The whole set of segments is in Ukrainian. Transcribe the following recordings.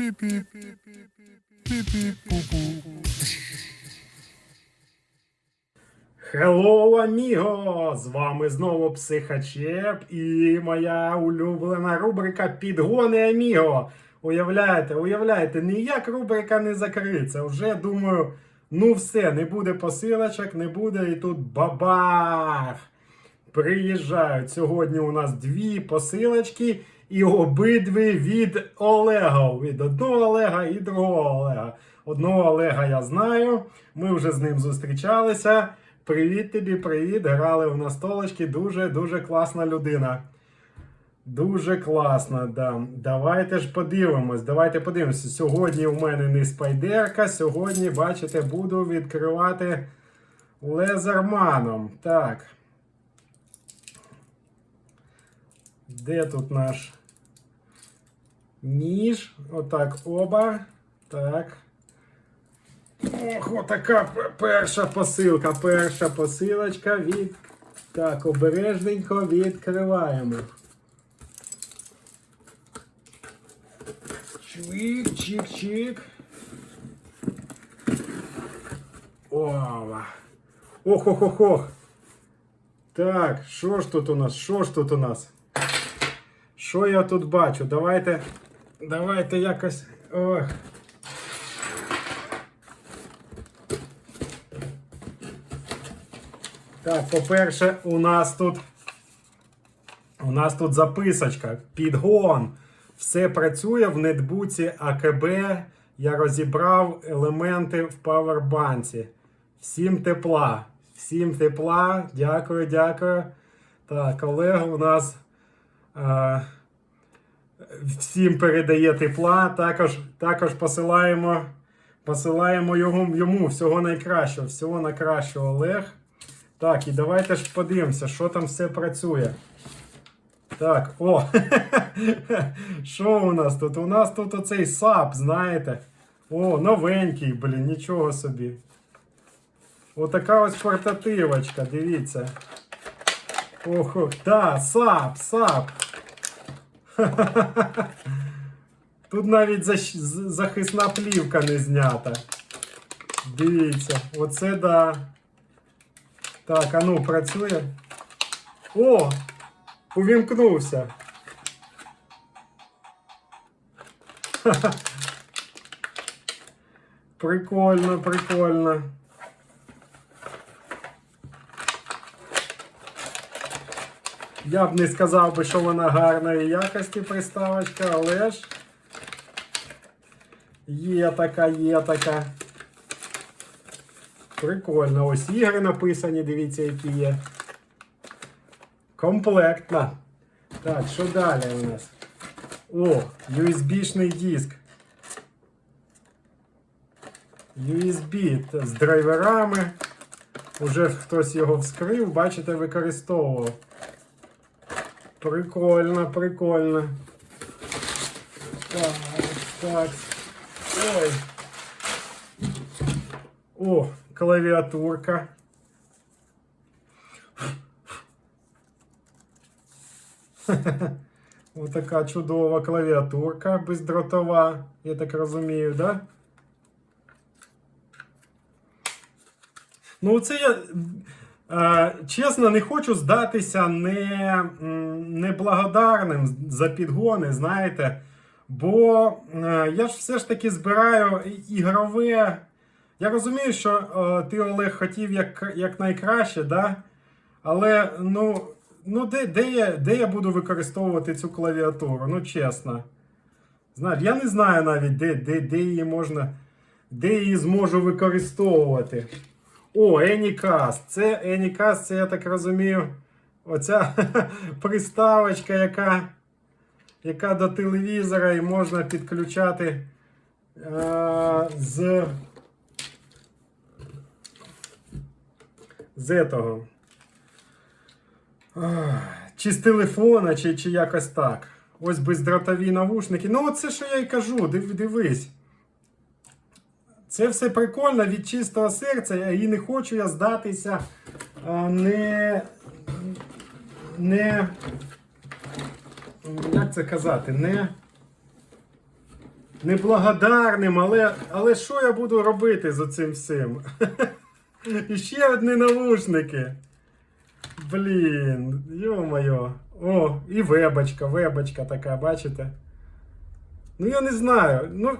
Пі-пі. Hello, аміго! З вами знову Психачеп і моя улюблена рубрика Підгони Аміго. Уявляєте, уявляєте, ніяк рубрика не закриється. Вже думаю, ну все, не буде посилочок, не буде, і тут бабах! Приїжджають сьогодні у нас дві посилочки, і обидві від Олега. Від одного Олега і другого Олега. Одного Олега я знаю. Ми вже з ним зустрічалися. Привіт тобі, привіт. Грали в настолочки. Дуже дуже класна людина. Дуже класно, да. Давайте ж подивимось. Давайте подивимося. Сьогодні у мене не спайдерка. Сьогодні, бачите, буду відкривати лезерманом. Так. Де тут наш ніж? Отак оба. Так. Ох, отака перша посилка. Перша посилочка від. Так, обережненько відкриваємо. Чик, чик, чик. Ова. Ох, ох, ох, ох. Так, що ж тут у нас? Що ж тут у нас? Що я тут бачу? Давайте. Давайте якось. Ох. Так, по-перше, у нас тут. У нас тут записочка. Підгон. Все працює в нетбуці АКБ. Я розібрав елементи в павербанці. Всім тепла. Всім тепла. Дякую, дякую. Так, Олег у нас. Е, всім передає тепла. Також, також посилаємо, посилаємо йому, йому всього найкращого. Всього найкращого, Олег. Так, і давайте ж подивимося, що там все працює. Так, о! Що у нас тут? У нас тут оцей САП, знаєте. О, новенький, блін, нічого собі. Отака ось портативочка, дивіться. Ох, ох, да, САП, САП. Тут навіть захисна плівка не знята. Дивіться, оце да. Так, а ну, працює. О! Увімкнувся. Прикольно, прикольно. Я б не сказав би, що вона гарної якості приставочка, але ж є така, є така. Прикольно. Ось ігри написані, дивіться, які є. Комплектна. Так, що далі у нас? О, USB-шний диск. USB з драйверами. Уже хтось його вскрив, бачите, використовував. Прикольно, прикольно. Так, так. Ой. О, клавіатурка. Отака чудова клавіатурка бездротова, я так розумію, да? Ну, це я. Е, чесно, не хочу здатися не, неблагодарним за підгони, знаєте. Бо е, я ж все ж таки збираю ігрове. Я розумію, що е, ти, Олег, хотів як, як найкраще, да? але ну, ну де, де, я, де я буду використовувати цю клавіатуру? Ну, чесно. Знаєш, я не знаю навіть, де, де, де її можна, де її зможу використовувати. О, Anycast. Це Anycast, це я так розумію. Оця приставочка, яка, яка до телевізора і можна підключати е, з. З этого. Чи з телефона, чи, чи якось так. Ось бездротові навушники. Ну, оце що я й кажу, див, дивись. Це все прикольно від чистого серця, і не хочу я здатися не. Не. Як це казати? Не. неблагодарним, але, але що я буду робити з оцим всім? І ще одні навушники. Блін, йо-моє. О, і вебочка, вебочка така, бачите? Ну, я не знаю. Ну,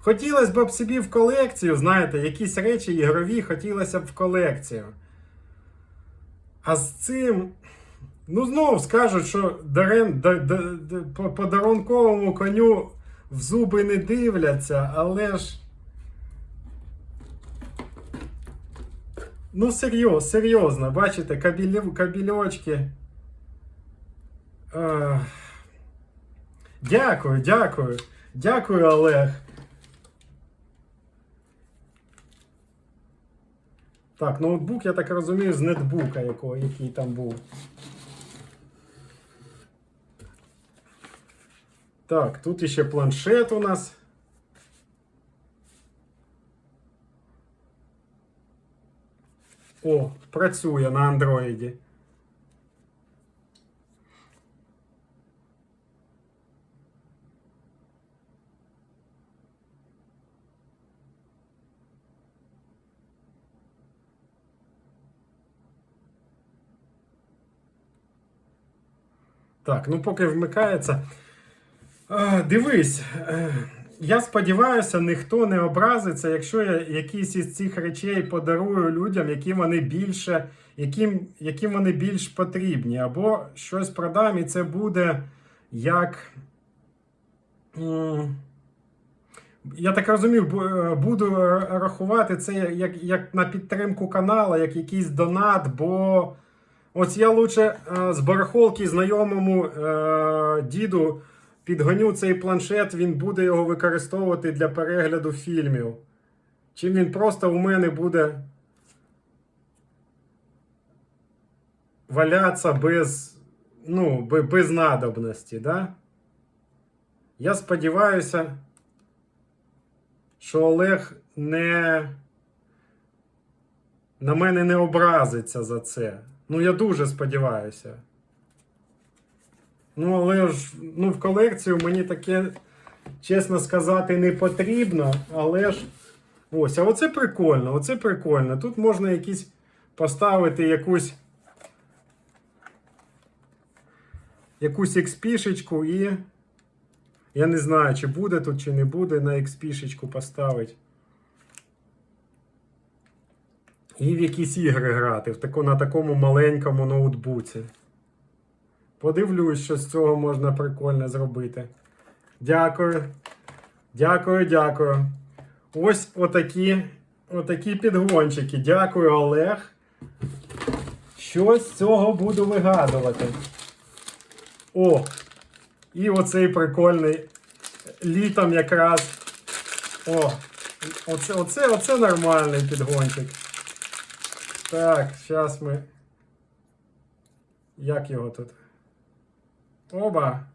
хотілося б собі в колекцію, знаєте, якісь речі ігрові хотілося б в колекцію. А з цим. Ну, знов скажуть, що дарен, да, да, да, по подарунковому коню в зуби не дивляться, але ж. Ну, серйозно, серйозно, бачите, кабілі, кабільочки. Е, Дякую, дякую. Дякую, Олег. Так, ноутбук, я так розумію, з нетбука, якого, який там був. Так, тут іще планшет у нас. О, працює на андроїді. Так, ну поки вмикається. Дивись, е, я сподіваюся, ніхто не образиться, якщо я якісь із цих речей подарую людям, які вони більше, яким, яким вони більш потрібні, або щось продам, і це буде як. Я так розумію, бу- е, буду рахувати це як, як на підтримку каналу, як якийсь донат, бо ось я лучше е, з барахолки знайомому е, діду підгоню цей планшет, він буде його використовувати для перегляду фільмів. Чим він просто у мене буде валятися без, ну, без надобності, да? Я сподіваюся, що Олег не на мене не образиться за це. Ну, я дуже сподіваюся. Ну, але ж ну, в колекцію мені таке, чесно сказати, не потрібно. Але ж. Ось, а оце прикольно, оце прикольно. Тут можна якісь поставити якусь. Якусь експішечку і. Я не знаю, чи буде тут, чи не буде на експішечку поставити. І в якісь ігри грати в таку, на такому маленькому ноутбуці. Подивлюсь, що з цього можна прикольно зробити. Дякую. Дякую, дякую. Ось отакі, отакі підгончики. Дякую, Олег. Щось з цього буду вигадувати. О! І оцей прикольний літом якраз. О! Оце, оце, оце нормальний підгончик. Так, зараз ми. Як його тут? Оба.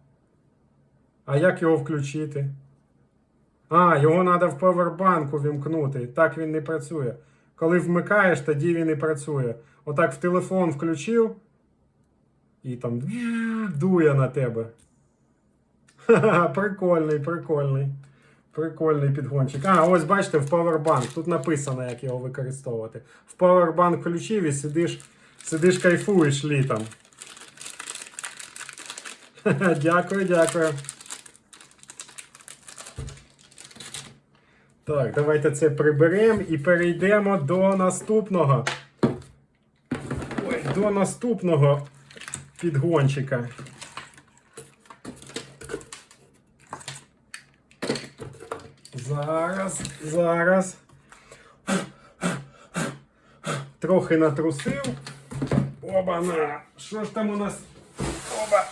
А як його включити? А, його треба в павербанку вімкнути. Так він не працює. Коли вмикаєш, тоді він і працює. Отак в телефон включив. І там дує на тебе. Ха-ха, прикольний, прикольний. Прикольний підгончик. А, ось бачите, в Powerbank. Тут написано, як його використовувати. В Powerbank включив і сидиш, сидиш кайфуєш літом. Дякую, дякую. Так, давайте це приберемо і перейдемо до наступного. Ой, до наступного підгончика. Зараз, зараз. Трохи натрусив. Оба-на! Що ж там у нас? Оба!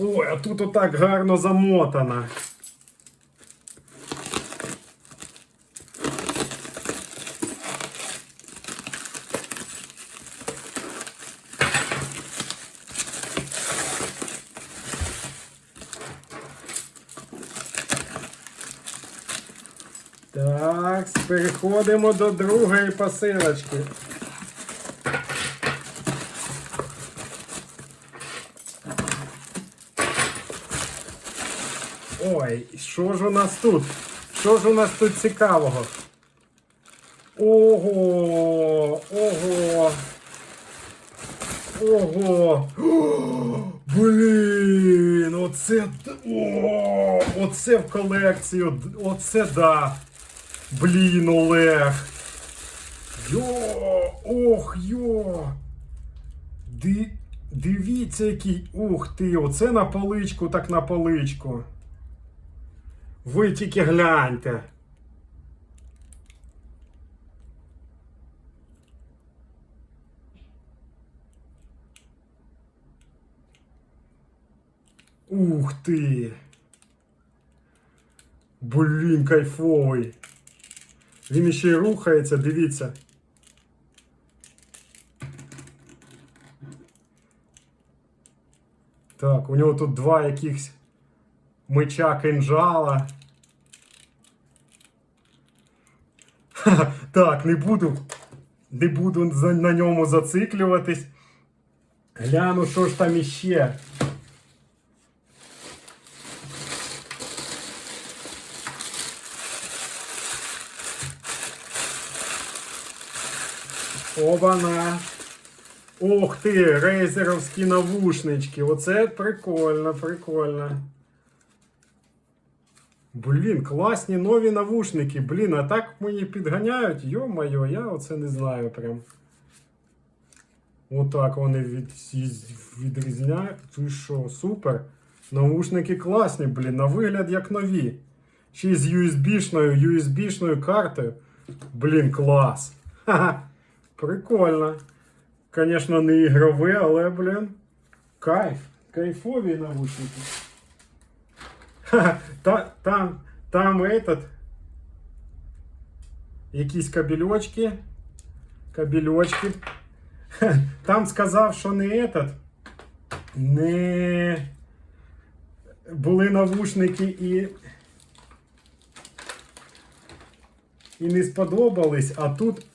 Ой, а тут отак гарно замотано. Так, переходимо до другої посилочки. Ой, що ж у нас тут? Що ж у нас тут цікавого? Ого! Ого! Ого! О, Блін! Оце. О, оце в колекцію. Оце да! Блін, Олег! Йо! Ох, йо! Ди... Дивіться, який. Ух ти! Оце на поличку, так на поличку. Ви тільки гляньте. Ух ти! Блін, кайфовий. Він ще рухається, дивіться. Так, у нього тут два якихось меча кинжала. Так, не буду. Не буду на ньому зациклюватись. Гляну, що ж там іще. Обана. Ух ти, рейзеровські навушнички. Оце прикольно, прикольно. Блін, класні нові навушники. Блін, а так мені підганяють. Йо-моє, я оце не знаю прям. Отак вони від, відрізняють. Ти що, супер. Навушники класні, блін, на вигляд як нові. Ще з USB-шною, USB-шною картою. Блін, клас. Ха-ха. Прикольно. Звісно, не ігрове, але, блін. Кайф. Кайфові навушники. Та, там, там этот. Якісь кабельочки. Кабельочки. Там сказав, що не этот. Не були навушники і. І не сподобались, а тут.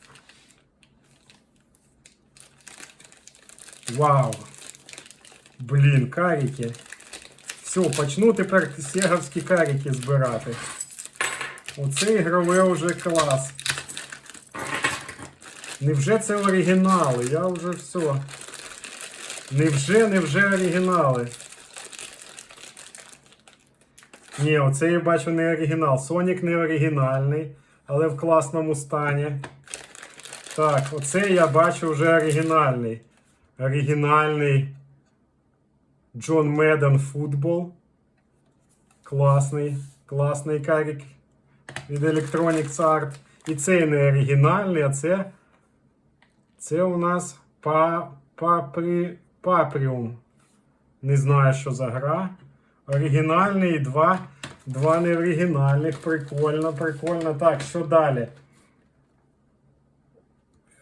Вау! Блін, каріки. Все, почну тепер сеговські каріки збирати. Оце ігрове вже клас. Невже це оригінали? Я вже все. Невже, невже оригінали? Ні, оце я бачу не оригінал. Сонік не оригінальний, але в класному стані. Так, оце я бачу вже оригінальний. Оригінальний Джон Меден футбол. Класний, класний карік від Electronics Art. І цей не оригінальний, а це. Це у нас па, папрі, Папріум. Не знаю, що за гра. Оригінальний і два, два неоригінальних. Прикольно, прикольно. Так, що далі?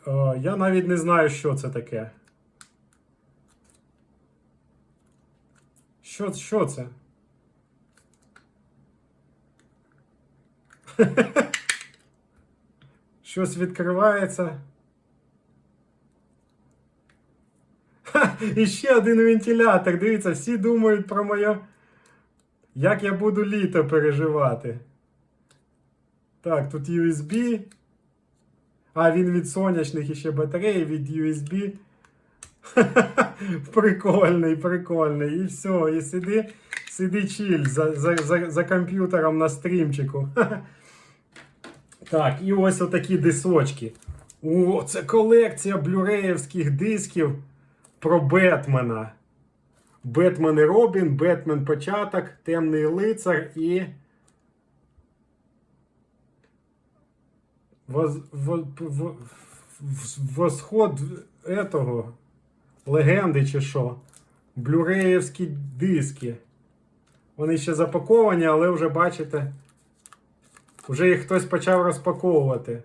О, я навіть не знаю, що це таке. Що, що це? Щось відкривається. Ха, і ще один вентилятор. Дивіться, всі думають про моє. Як я буду літо переживати. Так, тут USB. А, він від сонячних іще батареї, від USB. Прикольний, прикольний. І все, і сиди, сиди чиль за, за, за, за комп'ютером на стрімчику. Так, і ось отакі дисочки. О, це колекція блюреївських дисків про Бетмена. Бетмен і Робін, Бетмен початок, Темний лицар і. Воз, воз, воз, восход этого легенди чи що. Блюреївські диски. Вони ще запаковані, але вже бачите. Вже їх хтось почав розпаковувати.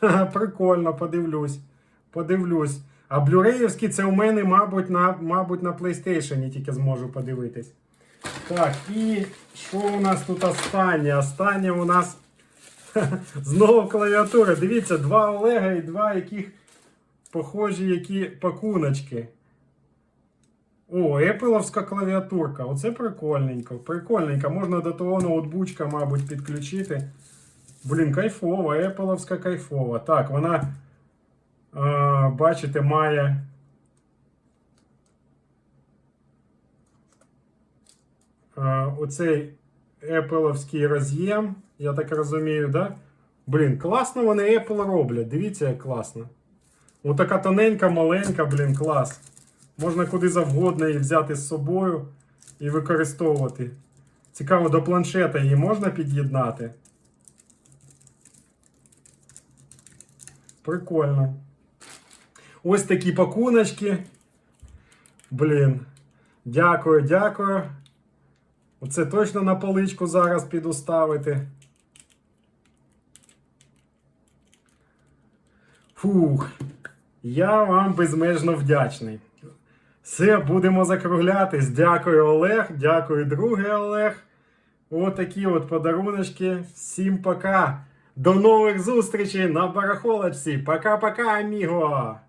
Ха, прикольно, подивлюсь. Подивлюсь. А блюреївські це у мене, мабуть, на, мабуть, на PlayStation тільки зможу подивитись. Так, і що у нас тут останнє? Останнє у нас знову клавіатура. Дивіться, два Олега і два яких похожі які пакуночки. О, Епловська клавіатурка. Оце прикольненько. Прикольненько. Можна до того ноутбучка, мабуть, підключити. Блін, кайфова, Епловська кайфова. Так, вона, е, бачите, має. Е, оцей Епловський роз'єм, я так розумію, да? Блін, класно вони Apple роблять. Дивіться, як класно. Отака тоненька, маленька, блін, клас. Можна куди завгодно її взяти з собою і використовувати. Цікаво, до планшета її можна під'єднати. Прикольно. Ось такі пакуночки. Блін. Дякую, дякую. Оце точно на поличку зараз піду ставити. Фух. Я вам безмежно вдячний. Все, будемо закруглятись. Дякую, Олег. Дякую, другий Олег. Отакі от подаруночки. Всім пока. До нових зустрічей на барахолочці. Пока-пока, аміго.